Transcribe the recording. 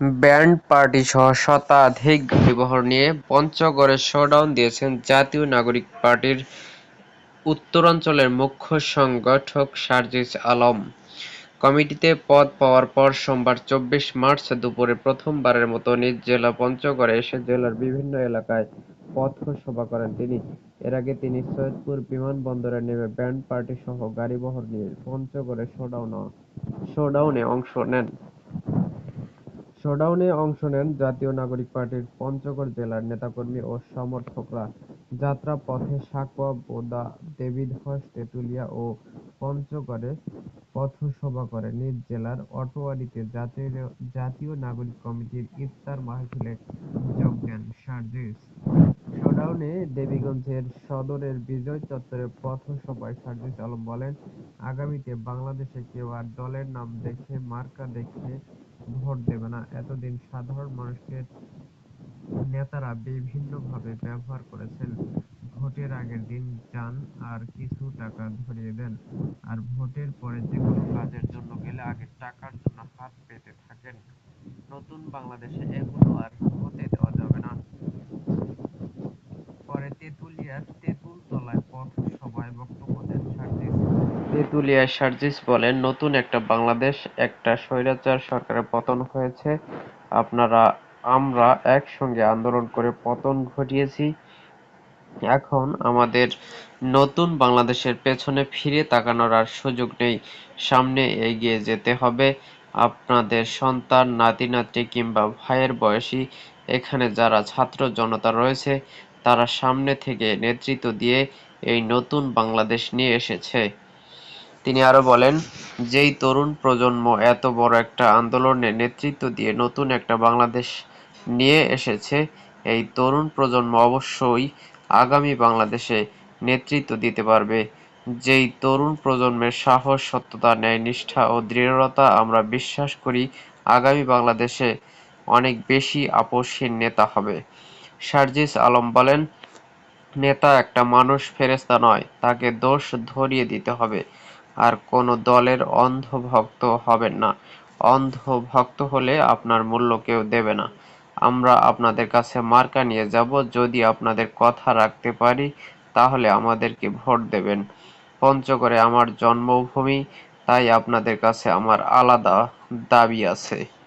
Band পার্টিসহ শতাধিক গাড়িবহর নিয়ে পঞ্চগড়ে শোডাউন দিয়েছেন জাতীয় নাগরিক পার্টির উত্তরাঞ্চলের মুখ্য সংগঠক সার্জিস আলম। কমিটিতে পদ পাওয়ার পর সোমবার চব্বিশ মার্চ দুপুরে প্রথমবারের মতো নিজ জেলা পঞ্চগড়ে এসে জেলার বিভিন্ন এলাকায় পথসভা করেন তিনি। এর আগে তিনি সৈয়দপুর বিমানবন্দরে নেমে ব্যান্ড পার্টি পার্টিসহ গাড়িবহর নিয়ে পঞ্চগড়ে শোডাউনে অংশ নেন। শোডাউনে অংশ নেন জাতীয় নাগরিক পার্টির পঞ্চগড় জেলার নেতাকর্মী ও সমর্থকরা। যাত্রাপথে সাঁকোয়া, বোদা, দেবীধ্বজ, তেঁতুলিয়া ও পঞ্চগড়ে পথসভা করে নিজ জেলার আটোয়ারীতে জাতীয় নাগরিক কমিটির ইফতার মাহফিলে যোগ দেন সার্জিস। শোডাউনে দেবীগঞ্জের সদরের বিজয় চত্বরে পথসভায় সার্জিস আলম বলেন, আগামীতে বাংলাদেশে কেউ আর দলের নাম দেখে, মার্কা দেখে ভোট দেবে না। এতদিন সাধারণ মানুষকে নেতারা বিভিন্নভাবে ব্যবহার করেছেন। ভোটের আগের দিন যান আর কিছু টাকা ধরিয়ে দেন। আর ভোটের পরে যেকোনো কাজের জন্য গেলে আগে টাকার জন্য হাত পেতে থাকেন। নতুন বাংলাদেশে এগুলো আর হতে দেওয়া যাবে না। পরে তেঁতুলিয়ার তেঁতুলতলায় পথসভায় বক্তব্য দেন সার্জিস। তেঁতুলিয়ায় সার্জিস বলেন, নতুন একটা বাংলাদেশ, একটা স্বৈরাচার সরকারের পতন হয়েছে। আমরা একসঙ্গে আন্দোলন করে পতন ঘটিয়েছি। এখন আমাদের নতুন বাংলাদেশের পেছনে ফিরে তাকানোর আর সুযোগ নেই। সামনে এগিয়ে যেতে হবে। আপনাদের সন্তান, নাতি-নাতনি কিংবা ভাইয়ের বয়সী এখানে যারা ছাত্র জনতা রয়েছে, তারা সামনে থেকে নেতৃত্ব দিয়ে এই নতুন বাংলাদেশ নিয়ে এসেছে। তিনি আরও বলেন, যেই তরুণ প্রজন্ম এত বড় একটা আন্দোলনে নেতৃত্ব দিয়ে নতুন একটা বাংলাদেশ নিয়ে এসেছে, এই তরুণ প্রজন্ম অবশ্যই আগামী বাংলাদেশে নেতৃত্ব দিতে পারবে। যেই তরুণ প্রজন্মের সাহস, সততা, ন্যায়নিষ্ঠা ও দৃঢ়তা আমরা বিশ্বাস করি আগামী বাংলাদেশে অনেক বেশি আপোষহীন নেতা হবে। সার্জিস আলম বলেন, নেতা একটা মানুষ, ফেরেশতা নয়। তাকে দোষ ধরিয়ে দিতে হবে। আর কোনো দলের অন্ধভক্ত হবেন না। অন্ধ ভক্ত হলে আপনার মূল্য কেউ দেবে না। আমরা আপনাদের কাছে মার্কা নিয়ে যাব। যদি আপনাদের কথা রাখতে পারি, তাহলে আমাদেরকে ভোট দেবেন। পঞ্চগড়ে আমার জন্মভূমি, তাই আপনাদের কাছে আমার আলাদা দাবি আছে।